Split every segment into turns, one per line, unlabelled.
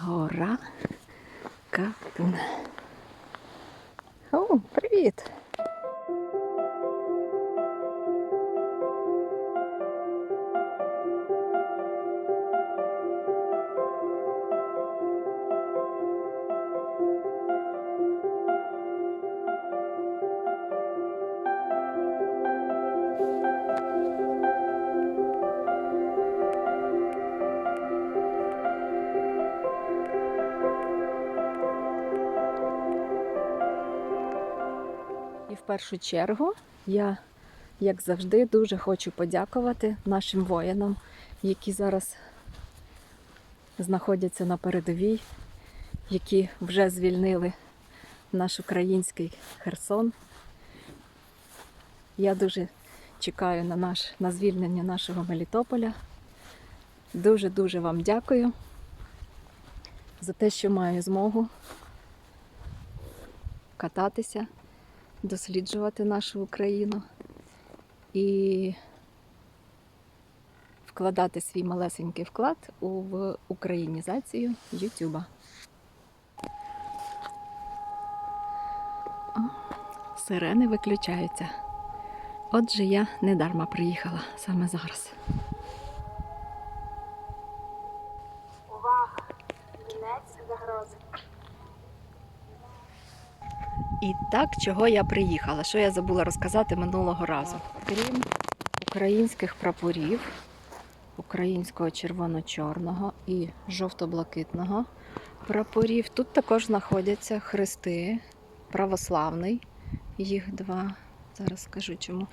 Гора Капуна. О, привіт! І в першу чергу я, як завжди, дуже хочу подякувати нашим воїнам, які зараз знаходяться на передовій, які вже звільнили наш український Херсон. Я дуже чекаю на, наш, на звільнення нашого Мелітополя. Дуже-дуже вам дякую за те, що маю змогу кататися досліджувати нашу Україну і вкладати свій малесенький вклад у українізацію Ютуба. Сирени виключаються. Отже, я недарма приїхала саме зараз.
Увага! Кінець загрози.
І так, чого я приїхала, що я забула розказати минулого разу. Крім українських прапорів, українського червоно-чорного і жовто-блакитного прапорів, тут також знаходяться хрести, православний, їх два, зараз скажу чому,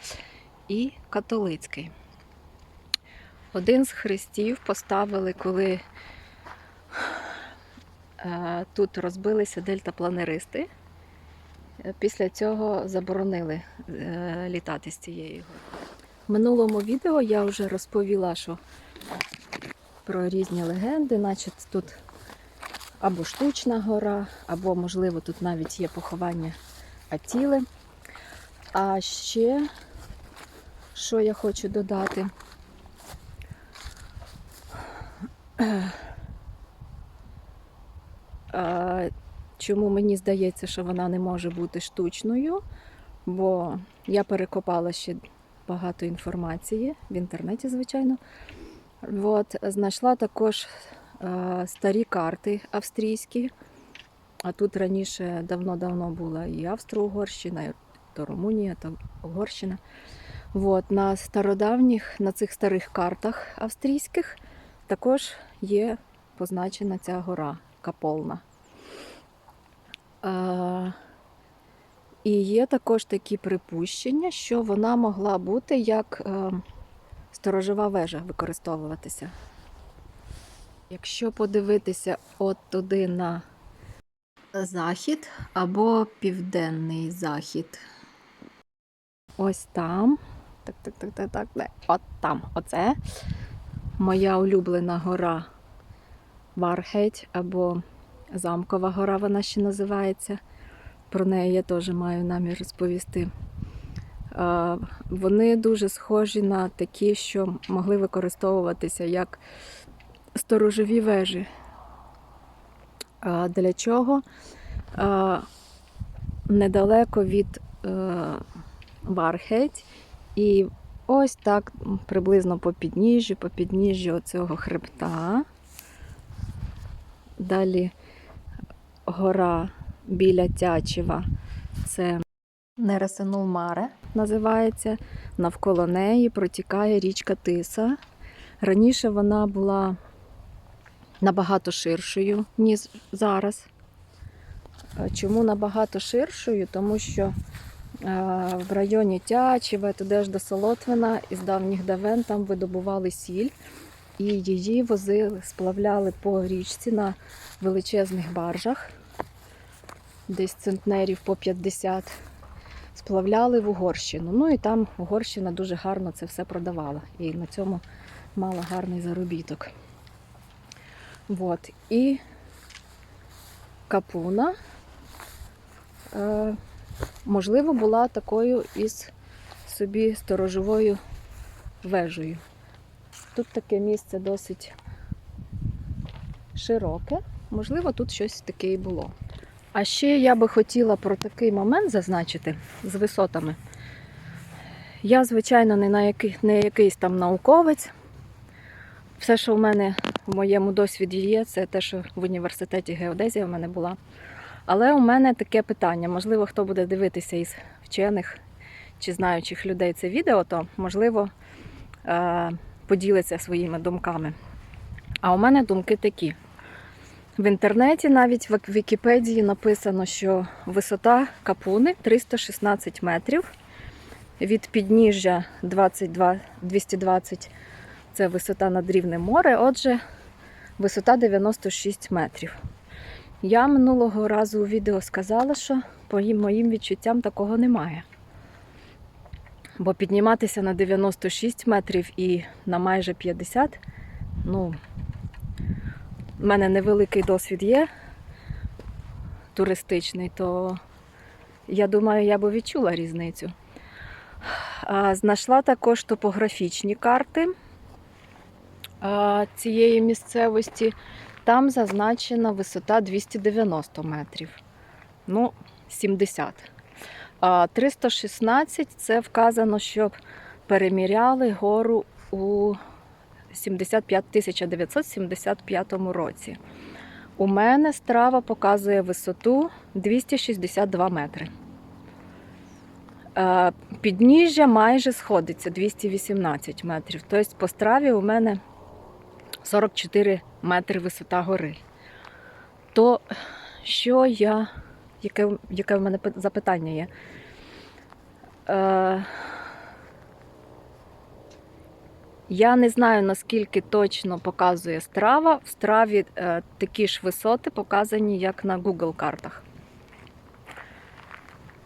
і католицький. Один з хрестів поставили, коли е, тут розбилися дельтапланеристи. Після цього заборонили е, літати з цієї гори. В минулому відео я вже розповіла, що про різні легенди, наче тут або штучна гора, або, можливо, тут навіть є поховання Атіли. А ще, що я хочу додати, Е, Чому мені здається, що вона не може бути штучною? Бо я перекопала ще багато інформації в інтернеті, звичайно. От, знайшла також е, старі карти австрійські. А тут раніше давно-давно була і Австро-Угорщина, і то Румунія, то Угорщина. От, на стародавніх, на цих старих картах австрійських також є позначена ця гора Каполна. І є також такі припущення, що вона могла бути як е, сторожова вежа використовуватися. Якщо подивитися от туди на захід або південний захід, ось там, так, так, так, так, так, от там, оце. Моя улюблена гора Вархеть або Замкова гора вона ще називається. Про неї я теж маю намір розповісти. Вони дуже схожі на такі, що могли використовуватися як сторожові вежі. Для чого? Недалеко від е, Вархеть і ось так приблизно по підніжжю, по підніжжю цього хребта. Далі гора біля Тячева. Це Нересенул Маре називається. Навколо неї протікає річка Тиса. Раніше вона була набагато ширшою, ніж зараз. Чому набагато ширшою? Тому що е, в районі Тячева, туди аж до Солотвина, із давніх давен там видобували сіль і її возили, сплавляли по річці на величезних баржах, десь центнерів по 50, сплавляли в Угорщину. Ну і там Угорщина дуже гарно це все продавала. І на цьому мала гарний заробіток. От. І капуна, е, можливо, була такою із собі сторожовою вежею. Тут таке місце досить широке. можливо, тут щось таке і було. А ще я би хотіла про такий момент зазначити з висотами. Я, звичайно, не, на який, не якийсь там науковець. Все, що в мене в моєму досвіді є, це те, що в університеті геодезія в мене була. Але у мене таке питання: можливо, хто буде дивитися із вчених чи знаючих людей це відео, то можливо е, поділиться своїми думками. А у мене думки такі. В інтернеті, навіть в Вікіпедії написано, що висота капуни 316 метрів. Від підніжжя 22, 220 це висота над рівнем моря, отже, висота 96 метрів. Я минулого разу у відео сказала, що по моїм відчуттям такого немає. Бо підніматися на 96 метрів і на майже 50, ну, в мене невеликий досвід є туристичний, то я думаю, я би відчула різницю. Знайшла також топографічні карти цієї місцевості. Там зазначена висота 290 метрів. Ну, 70. 316 це вказано, щоб переміряли гору у 75 1975 році. У мене страва показує висоту 262 метри. Е, Підніжжя майже сходиться 218 метрів. Тобто по страві у мене 44 метри висота гори. То що я, яке, яке в мене запитання є? Е, я не знаю, наскільки точно показує страва. В страві е, такі ж висоти показані, як на Google картах.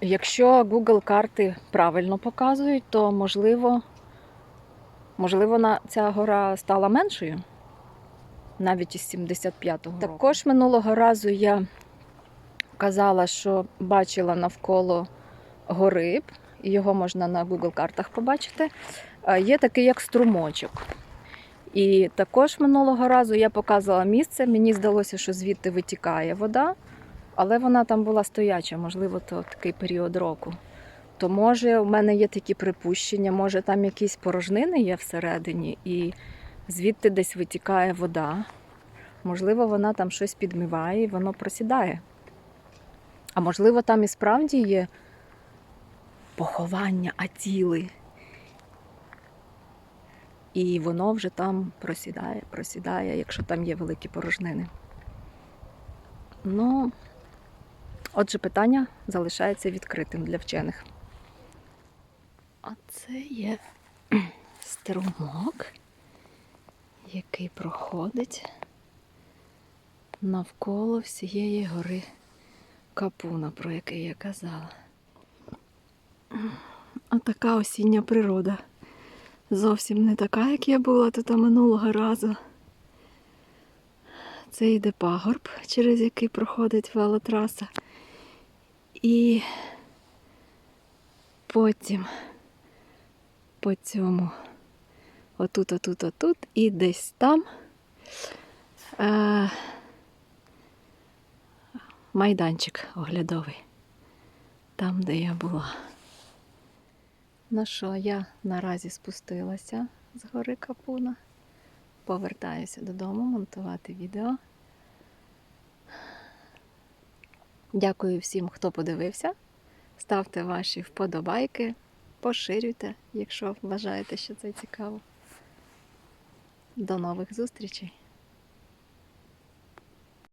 Якщо Google карти правильно показують, то можливо, можливо, ця гора стала меншою, навіть із 75-го. року. Також минулого разу я казала, що бачила навколо гори, і його можна на Google картах побачити. Е, Є такий як струмочок. І також минулого разу я показувала місце. Мені здалося, що звідти витікає вода, але вона там була стояча, можливо, то такий період року. То може у мене є такі припущення, може там якісь порожнини є всередині, і звідти десь витікає вода. Можливо, вона там щось підмиває і воно просідає. А можливо, там і справді є поховання атіли. І воно вже там просідає, просідає, якщо там є великі порожнини. Ну, отже, питання залишається відкритим для вчених. А це є струмок, який проходить навколо всієї гори Капуна, про який я казала. А така осіння природа. Зовсім не така, як я була тут минулого разу. Це йде пагорб, через який проходить велотраса. І потім по цьому отут, отут, отут, і десь там е, майданчик оглядовий. Там, де я була. Ну що, я наразі спустилася з гори Капуна. Повертаюся додому монтувати відео. Дякую всім, хто подивився. Ставте ваші вподобайки, поширюйте, якщо вважаєте, що це цікаво. До нових зустрічей!